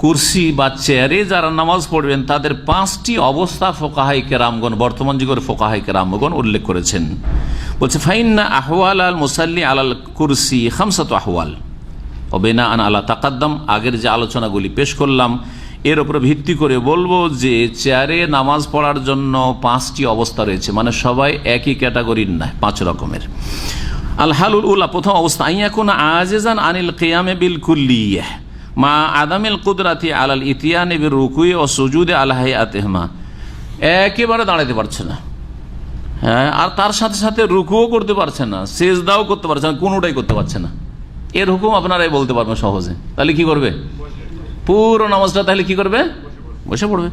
কুরসি বা চেয়ারে যারা নামাজ পড়বেন, তাদের পাঁচটি অবস্থা ফোকাহাইকে রামগণ বর্তমান যুগের ফোকাহাইকে রামগণ উল্লেখ করেছেন। বলছে, ফাইন্না আহওয়াল আল মুসাল্লি আলাল কুরসি হামসাত আহওয়াল। অবেনা আন আলা তাকাদ্দাম, আগের যে আলোচনাগুলি পেশ করলাম, এর উপরে ভিত্তি করে বলব যে, চেয়ারে নামাজ পড়ার জন্য পাঁচটি অবস্থা রয়েছে মানে সবাই একই ক্যাটাগরির নয়, পাঁচ রকমের। আল হালুল উল্লাহ প্রথম অবস্থা আইয়াকুন আজিজান আনিল কেয়ামে বিল কুল্লিয়াহ মা আদামিল কুদরাতি আলাল ইতিয়া বির রুকুই ও সুজুদে আলাহাই আতেহমা একেবারে দাঁড়াতে পারছে না। হ্যাঁ আর তার সাথে সাথে রুকুও করতে পারছে না, সেজদাও করতে পারছে না, কোনোটাই করতে পারছে না। এর হুকুম আপনারাই বলতে পারবেন সহজে। তাহলে কি করবে? পুরো নামাজটা তাহলে কি করবে? বসে পড়বে।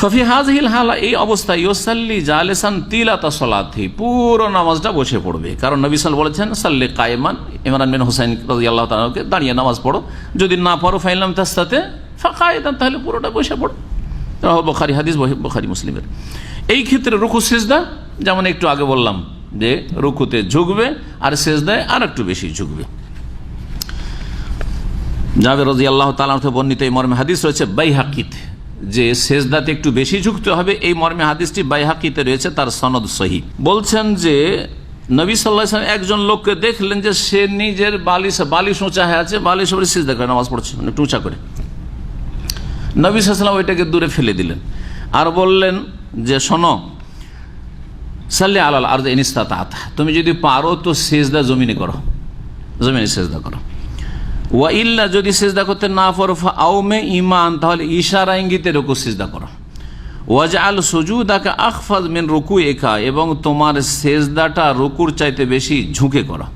ফফি হাজহিল হালা, এই অবস্থায় ইয়োসাল্লি জালেসান তিলাতা সলাথি পুরো নামাজটা বসে পড়বে। কারণ নবী সাল বলেছেন, সাল্লে কায়মান, ইমরান বিন হুসাইন রাজি আল্লাহ তালাকে দাঁড়িয়ে নামাজ পড়ো। যদি না পড়ো ফাইলাম তাস্তাতে, ফাঁকায়দান, তাহলে পুরোটা বসে পড়ো। বখারি, হাদিস বখারি মুসলিমের। এই ক্ষেত্রে রুকু সেজদা, যেমন একটু আগে বললাম যে, রুকুতে ঝুঁকবে আর সেজদায় আর একটু বেশি ঝুঁকবে। যাবে রাজি আল্লাহ তালা বর্ণিত এই মর্মে হাদিস রয়েছে, বাইহাকিতে। যে সেজদাতে একটু বেশি ঝুঁকতে হবে, এই মর্মে হাদিসটি বাইহাকিতে রয়েছে, তার সনদ সহি। বলছেন যে, নবী সাল্লাহ একজন লোককে দেখলেন যে সে নিজের বালিশ বালিশ উঁচা হয়ে আছে, বালিশ উপরে সিজদা করে, নামাজ পড়ছে মানে উঁচা করে। নবী সাল্লাম ওইটাকে দূরে ফেলে দিলেন আর বললেন যে, শোনো, সাল্লে আলাল আর ইনিস্তা তুমি যদি পারো তো সেজদা জমিনে করো, জমিনে সেজদা করো। ওয়া ইল্লা যদি সেজদা করতে না পারো আউমে ইমান তাহলে ইশারা ইঙ্গিতে রুকু, সেজদা করো। ওয়াজ আল সুজুদাকে আখফাজ মেন রুকু একা এবং তোমার সেজদাটা রুকুর চাইতে বেশি ঝুঁকে করো।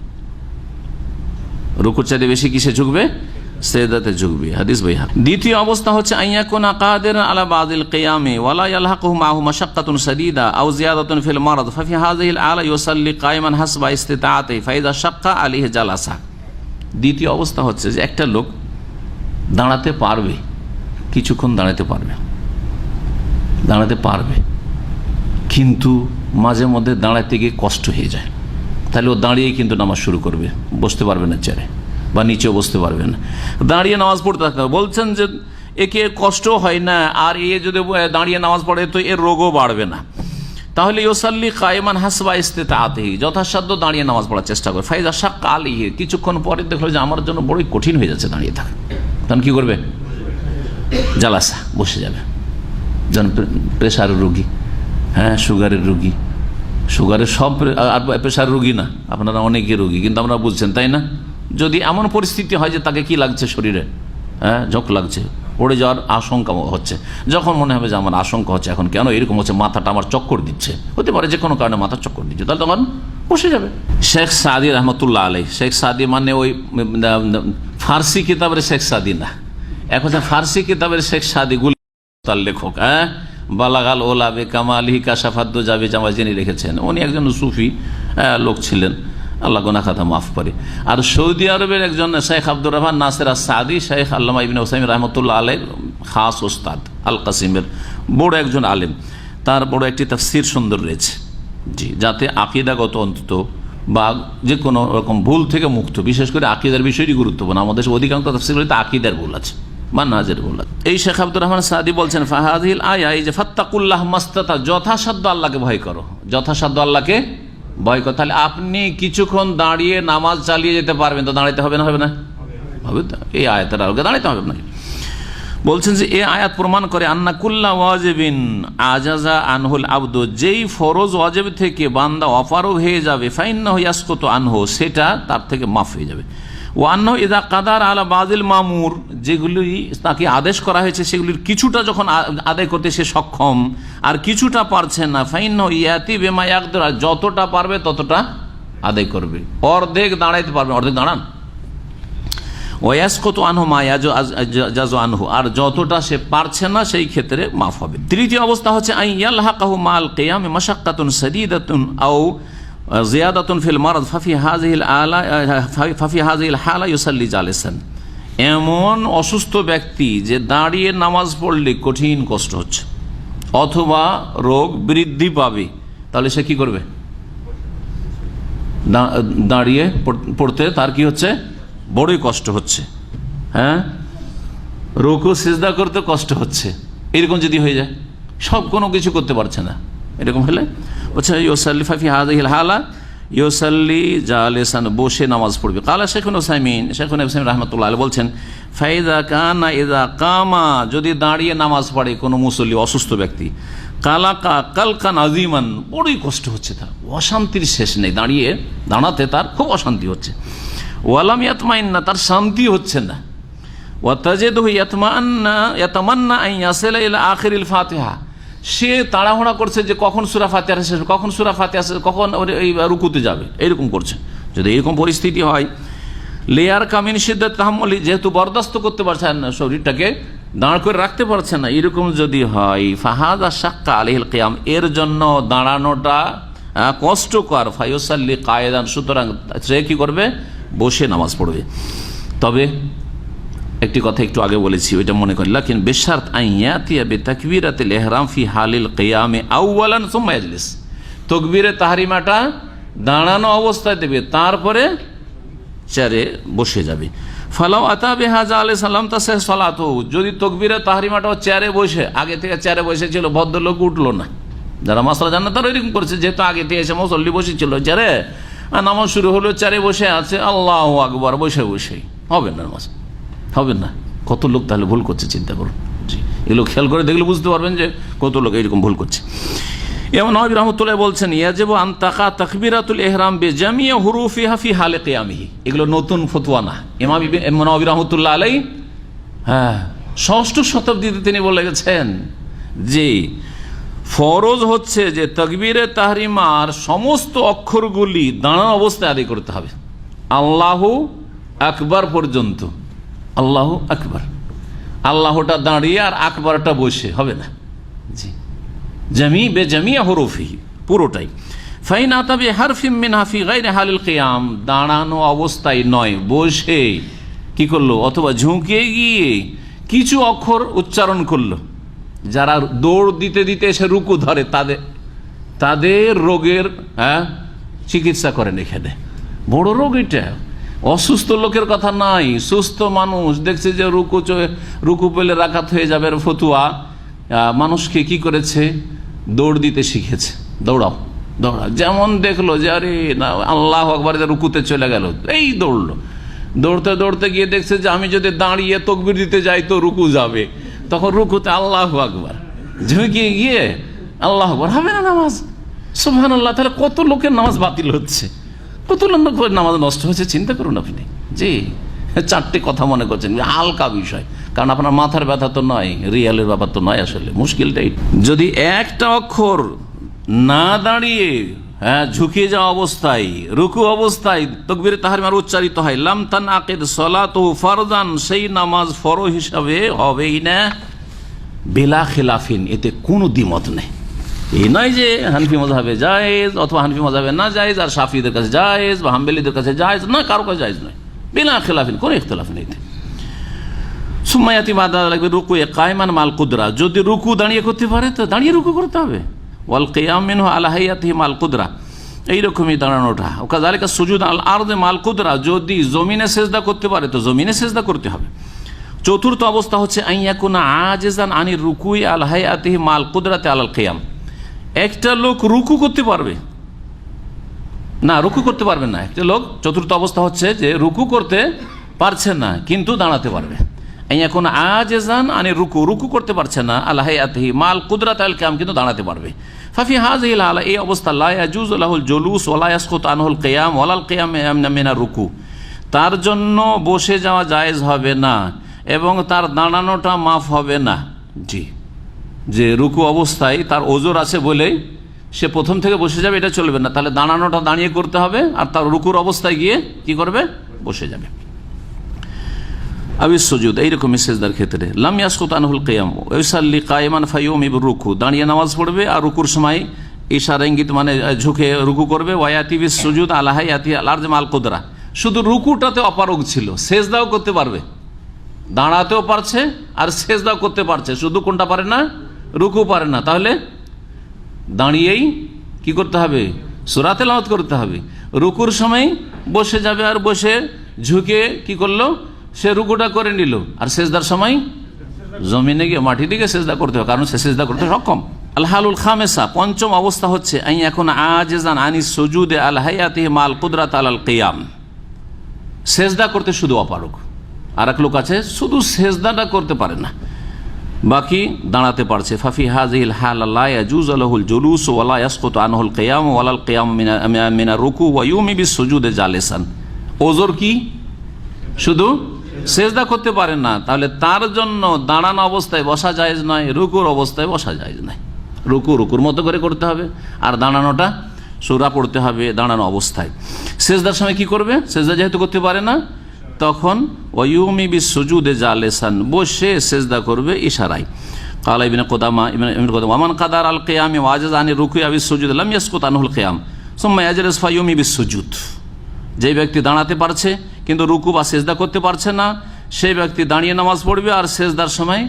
রুকুর চাইতে বেশি কিসে ঝুঁকবে? সেদাতে ঝুঁকবে, হাদিস ভাই দ্বিতীয় অবস্থা হচ্ছে আইয়া কোন কাদের আলা বাদিল কিয়ামে, ওয়ালা ইয়ালহাকুহু মাহু মাশাক্কাতুন সাদিদা, আও জিয়াদাতুন ফিল মারাদ, ফাফি হাযিহিল আলা ইউসাল্লি কায়মান হাসবা ইস্তিতাআতি ফাইদা শাক্কা আলাইহি জালাসা। দ্বিতীয় অবস্থা হচ্ছে যে একটা লোক দাঁড়াতে পারবে, কিছুক্ষণ দাঁড়াতে পারবে দাঁড়াতে পারবে, কিন্তু মাঝে মধ্যে দাঁড়াতে গিয়ে কষ্ট হয়ে যায়। তাহলে ও দাঁড়িয়েই কিন্তু নামাজ শুরু করবে, বসতে পারবে না চেয়ারে বা নিচেও বসতে পারবে না। দাঁড়িয়ে নামাজ পড়তে থাকতে হবে। বলছেন যে একে কষ্ট হয় না, আর এ যদি দাঁড়িয়ে নামাজ পড়ে তো এর রোগও বাড়বে না। তাহলে ইউসাল্লি কায়মান হাসবা ইস্তেতা আতেহি যথাসাধ্য দাঁড়িয়ে নামাজ পড়ার চেষ্টা করে। ফাইজা শাহ কালিহে কিছুক্ষণ পরে দেখল যে আমার জন্য বড়ই কঠিন হয়ে যাচ্ছে দাঁড়িয়ে থাকা। তখন কি করবে? জালাসা বসে যাবে। যেন প্রেশারের রুগী। হ্যাঁ সুগারের রুগী। সুগারের সব আর প্রেশার রুগী না, আপনারা অনেকে রুগী, কিন্তু আপনারা বুঝছেন, তাই না? যদি এমন পরিস্থিতি হয় যে তাকে কি লাগছে শরীরে? হ্যাঁ ঝোঁক লাগছে। পড়ে যাওয়ার আশঙ্কা হচ্ছে। যখন মনে হবে যে আমার আশঙ্কা হচ্ছে, এখন কেন এরকম হচ্ছে, মাথাটা আমার চক্কর দিচ্ছে। হতে পারে যে কোনো কারণে মাথা চক্কর দিচ্ছে, তাহলে তখন বসে যাবে। শেখ সাদি রহমতুল্লাহ আলাই শেখ সাদি মানে ওই, ফার্সি কিতাবের শেখ সাদি না। এখন ফার্সি কিতাবের শেখ সাদি গুলি, তার লেখক হ্যাঁ? বালাগাল ওলাবে কামালি কাশাফাদ্দ জাবে জামা যিনি লিখেছেন, উনি একজন সুফি লোক ছিলেন। আল্লাহ গোনা খাতা মাফ করে। আর সৌদি আরবের একজন শেখ আব্দুর রহমান নাসের সাদি শেখ আল্লামা ইবিন ওসাইম রহমতুল্লাহ আলের খাস ওস্তাদ আল কাসিমের বড় একজন আলেম। তার বড় একটি তফসির সুন্দর রয়েছে। জি, যাতে আকিদাগত অন্তত বা যে কোনো রকম ভুল থেকে মুক্ত, বিশেষ করে আকিদার বিষয়টি গুরুত্বপূর্ণ। আমাদের অধিকাংশ তফসিলগুলিতে আকিদার ভুল আছে, বা নাজের ভুল আছে। এই শেখ আব্দুর রহমান সাদি বলছেন, ফাহাদিল আয়া, এই যে ফাত্তাকুল্লাহ মাস্তাতা, যথাসাধ্য আল্লাহকে ভয় করো। যথাসাধ্য আল্লাহকে ভয় কর তাহলে আপনি কিছুক্ষণ দাঁড়িয়ে নামাজ চালিয়ে যেতে পারবেন তো, দাঁড়াইতে হবে না হবে না? হবে তো। এই আয়াতের আলোকে দাঁড়াইতে হবে না বলছেন যে, এ আয়াত প্রমাণ করে আন্না কুল্লা ওয়াজেবিন আজাজা আনহুল আব্দ, যেই ফরজ ওয়াজেব থেকে বান্দা অপারগ হয়ে যাবে ফাইন্না হইয়াস্কত আনহো, সেটা তার থেকে মাফ হয়ে যাবে। ও আন্ন ইদা কাদার আলা বাদিল মামুর, যেগুলি তাকে আদেশ করা হয়েছে, সেগুলির কিছুটা যখন আদায় করতে সে সক্ষম, আর কিছুটা পারছে না ফাইন ইয়াতি বেমা একদরা যতটা পারবে ততটা আদায় করবে। অর্ধেক দাঁড়াইতে পারবে, অর্ধেক দাঁড়ান। ওয়াসকত আনহু মা জাজো আনহু, আর যতটা সে পারছে না, সেই ক্ষেত্রে মাফ হবে। তৃতীয় অবস্থা হচ্ছে আই ইয়াল্লাহাকাহু মাল কেয়ামে মাসাক্কাতুন সদিদাতুন আও ফাফি হাজিল আলা, ফাফি ইউসাল্লি এমন অসুস্থ ব্যক্তি যে দাঁড়িয়ে নামাজ পড়লে কঠিন কষ্ট হচ্ছে, অথবা রোগ বৃদ্ধি পাবে, তাহলে সে কি করবে? দাঁড়িয়ে পড়তে তার কি হচ্ছে? বড়ই কষ্ট হচ্ছে হ্যাঁ? রুকু, সেজদা করতে কষ্ট হচ্ছে, এরকম যদি হয়ে যায়, সব কোনো কিছু করতে পারছে না, এরকম হলে বলছে, ইউসাল্লি ফাফি হাজিল হালা, ইউসাল্লি জালেসান, বসে নামাজ পড়বে। কালা শেখুন ওসাইমিন শেখুন ওসাইম রহমতুল্লাহ বলছেন, ফাইদা কানা ইদা কামা, যদি দাঁড়িয়ে নামাজ পড়ে কোনো মুসল্লি অসুস্থ ব্যক্তি, কালা কা কালকান আজিমান, বড়ই কষ্ট হচ্ছে তার। অশান্তির শেষ নেই। দাঁড়িয়ে দাঁড়াতে তার খুব অশান্তি হচ্ছে। ওয়ালাম ইয়াতমাইন না তার শান্তি হচ্ছে না। ওয়াতাজেদহু ইয়াতমান্না, ইয়াতামান্না আন ইয়াসিলা ইলা আখিরিল ফাতিহা সে তাড়াহুড়া করছে যে কখন সূরা শেষ হবে, কখন সূরা ফাতিহা শেষ কখন এই রুকুতে যাবে। এরকম করছে। যদি এরকম পরিস্থিতি হয় লেয়ার কামিন সিদ্ধাত তাহমলি যেহেতু বরদাস্ত করতে পারছেন না শরীরটাকে দাঁড় করে রাখতে পারছে না এরকম যদি হয় ফাহাদ শাক্কা আলিহিল কিয়াম এর জন্য দাঁড়ানোটা কষ্টকর। ফাইসাল্লি কায়দান সুতরাং সে কি করবে? বসে নামাজ পড়বে। তবে একটি কথা একটু আগে বলেছি, ওইটা মনে করি। লাকিন বেশার্ত আইয়াতিয়া বে তাকবীরাতিল ইহরাম ফি হালিল কিয়ামে আউওয়ালান সুম্মা ইয়াজলিস। তকবীরে তাহরিমাটা দাঁড়ানো অবস্থায় দেবে, তারপরে চেয়ারে বসে যাবে। ফালাও আতাবে হাজা আলি সাল্লাম তা সে সলাত। যদি তকবীরে তাহরিমাটাও চেয়ারে বসে, আগে থেকে চেয়ারে বসেছিল, ভদ্রলোক উঠল না। যারা মাসলা জানে তারা এরকম করেছে, যেহেতু আগে থেকে এসে মুসল্লি বসেছিল চেয়ারে। আর নামাজ শুরু হলো চেয়ারে বসে আছে, আল্লাহ আকবর, বসে বসেই। হবে না নামাজ। হবে না। কত লোক তাহলে ভুল করছে, চিন্তা করুন। এগুলো খেয়াল করে দেখলে বুঝতে পারবেন যে কত লোক এইরকম ভুল করছে। এমন নবী রহমতুল্লাহ বলছেন, ইয়াজেব আন আন্তাকা তাকবিরাতুল এহরাম বে জামিয়া হুরুফি হাফি হালে কেয়ামিহি। এগুলো নতুন ফতুয়া না। ইমাম নবী রহমতুল্লাহ আলাই হ্যাঁ ষষ্ঠ শতাব্দীতে তিনি বলে গেছেন যে ফরজ হচ্ছে যে তকবিরে তাহরিমার সমস্ত অক্ষরগুলি দাঁড়ানো অবস্থায় আদায় করতে হবে। আল্লাহ আকবার পর্যন্ত। আল্লাহ আকবর। আল্লাহটা দাঁড়িয়ে আর আকবরটা বসে, হবে না? জি। জামি বে জামিয়া হরফি, পুরোটাই। ফাইন আতাবে হারফিম মিন হাফি গাইরে হালিল কিয়াম, দাঁড়ানো অবস্থায় নয়, বসে কি করল? অথবা ঝুঁকে গিয়ে কিছু অক্ষর উচ্চারণ করল। যারা দৌড় দিতে দিতে এসে রুকু ধরে, তাদের তাদের রোগের হ্যাঁ চিকিৎসা করেন এখানে। বড় রোগ এটা। অসুস্থ লোকের কথা নাই, সুস্থ মানুষ। দেখছে যে রুকু রুকু পেলে রাখাত হয়ে যাবে ফতুয়া। মানুষকে কি করেছে? দৌড় দিতে শিখেছে। দৌড়াও দৌড়াও। যেমন দেখল যে, আরে না, আল্লাহ আকবর যে রুকুতে চলে গেল, এই দৌড়লো। দৌড়তে দৌড়তে গিয়ে দেখছে যে, আমি যদি দাঁড়িয়ে তকবির দিতে যাই তো রুকু যাবে। তখন রুকুতে আল্লাহ আকবর। ঝুঁকিয়ে গিয়ে আল্লাহ আকবর। হবে না নামাজ? সুবহান আল্লাহ তাহলে কত লোকের নামাজ বাতিল হচ্ছে? কত লোকের নামাজ নষ্ট হয়েছে, চিন্তা করুন আপনি। জি, চারটে কথা মনে করছেন, হালকা বিষয়। কারণ আপনার মাথার ব্যথা তো নয়, রিয়ালের ব্যাপার তো নয় আসলে মুশকিলটাই যদি একটা অক্ষর না দাঁড়িয়ে হ্যাঁ ঝুঁকিয়ে যাওয়া অবস্থায়, রুকু অবস্থায়, তকবির তাহারিমার উচ্চারিত হয় লামতান আকিদ সলাত ফারদান সেই নামাজ ফর হিসাবে হবেই না। বেলা খেলাফিন, এতে কোনো দ্বিমত নেই। এই নয় যে হানফি মজাবে জায়েজ অথবা হানফি মজাবে না জায়েজ, আর সাফিদের কাছে জায়েজ বা হাম্বেলিদের কাছে জায়েজ না কারও কাছে জায়েজ নয়। বিনা খেলাফিন, কোনো ইখতলাফ নেই এতে। সুম্মায়াতি বাদা লাগবে রুকু এ কায়মান মাল কুদরা। যদি রুকু দাঁড়িয়ে করতে পারে, তো দাঁড়িয়ে রুকু করতে হবে। ওয়াল কেয়াম মিনহু আলাহাইয়াতি মাল কুদরা। এইরকমই দাঁড়ানোটা। ওকা জালিকা সুজুদ আল আরদে মাল কুদরা। যদি জমিনে সেজদা করতে পারে, তো জমিনে সেজদা করতে হবে। চতুর্থ অবস্থা হচ্ছে আইয়াকুনা আজেজান আনি রুকুই আল হায়াতিহি মাল কুদরাতে আলাল কেয়াম। একটা লোক রুকু করতে পারবে। না, রুকু করতে পারবে না। একটা লোক চতুর্থ অবস্থা হচ্ছে যে রুকু করতে পারছে না, কিন্তু দাঁড়াতে পারবে। এখন আজেজান আনি রুকু রুকু করতে পারছে না। আল্লাহ আতহি মাল কুদরাত আল কাম, কিন্তু দাঁড়াতে পারবে। ফাফি হাজ আলা এই অবস্থা লায়াজুজ আলাহুল জলুস ওলায়াসকুত আনহুল কেয়াম ওলাল কেয়াম মেনা রুকু। তার জন্য বসে যাওয়া জায়েজ হবে না, এবং তার দাঁড়ানোটা মাফ হবে না। জি। যে রুকু অবস্থায় তার ওজোর আছে বলেই সে প্রথম থেকে বসে যাবে, এটা চলবে না। তাহলে দাঁড়ানোটা দাঁড়িয়ে করতে হবে আর তার রুকুর অবস্থায় গিয়ে কি করবে? বসে যাবে। আবিস সজুদ এইরকম সেজদার ক্ষেত্রে। লাম ইয়াসকুত আনহুল কিয়াম ওয়াইসাল্লি কায়মান ফাইয়ুম ইব রুকু। দাঁড়িয়ে নামাজ পড়বে আর রুকুর সময় ইশারা, ইঙ্গিত মানে ঝুঁকে রুকু করবে। ওয়ায়াতি বিস সুজুদ আলাহাই আতি আলার্জ মাল শুধু রুকুটাতে অপারগ ছিল, সেজদাও করতে পারবে। দাঁড়াতেও পারছে আর সেজদাও করতে পারছে। শুধু কোনটা পারে না? রুকু পারে না। তাহলে দাঁড়িয়েই কি করতে হবে? সুরাতে লামত করতে হবে। রুকুর সময় বসে যাবে আর বসে ঝুঁকে কি করল? সে রুকুটা করে নিল। আর শেষদার সময় জমিনে গিয়ে মাটি দিকে সেজদা করতে হবে। কারণ সে সেজদা করতে সক্ষম। আলহালুল খামেসা, পঞ্চম অবস্থা হচ্ছে আই এখন আজেজান আনি সজুদে আল মাল কুদরাত আল কেয়াম। সেজদা করতে শুধু অপারক আর এক লোক আছে, শুধু সেজদাটা করতে পারে না। বাকি দাঁড়াতে পারছে। ফাফি হাজিল হাল আল্লাহ জুজ আলহুল জুলুস ওয়ালা আনহুল কেয়াম ওয়ালাল কেয়াম মিনা রুকু ওয়াইউমি বিস সুজুদে জালেসান। ওজোর কি? শুধু সেজদা করতে পারে না, তাহলে তার জন্য দাঁড়ানো অবস্থায় বসা যায় নয়, রুকুর অবস্থায় বসা যায় নয়। রুকু, রুকুর মতো করে করতে হবে, আর দাঁড়ানোটা সুরা পড়তে হবে দাঁড়ানো অবস্থায়। সেজদার সময় কি করবে? সেজদা যেহেতু করতে পারে না তখন ওয়ুমি বি সুজুদে জালেসান, বসে সেজদা করবে ইশারায়। কালা ইবিন কোদামা ইবিন কোদামা আমান কাদার আল কেয়ামি ওয়াজাজ আনি রুকু আবি সুজুদ লাম ইয়াসকুত আনহুল কেয়াম। সুম্মা ইয়াজলিস ফায়ুমি বি সুজুদ যে ব্যক্তি দাঁড়াতে পারছে, কিন্তু রুকু বা সেজদা করতে পারছে না, সেই ব্যক্তি দাঁড়িয়ে নামাজ পড়বে আর সেজদার সময়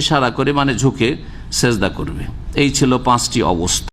ইশারা করে মানে ঝুঁকে সেজদা করবে। এই ছিল পাঁচটি অবস্থা।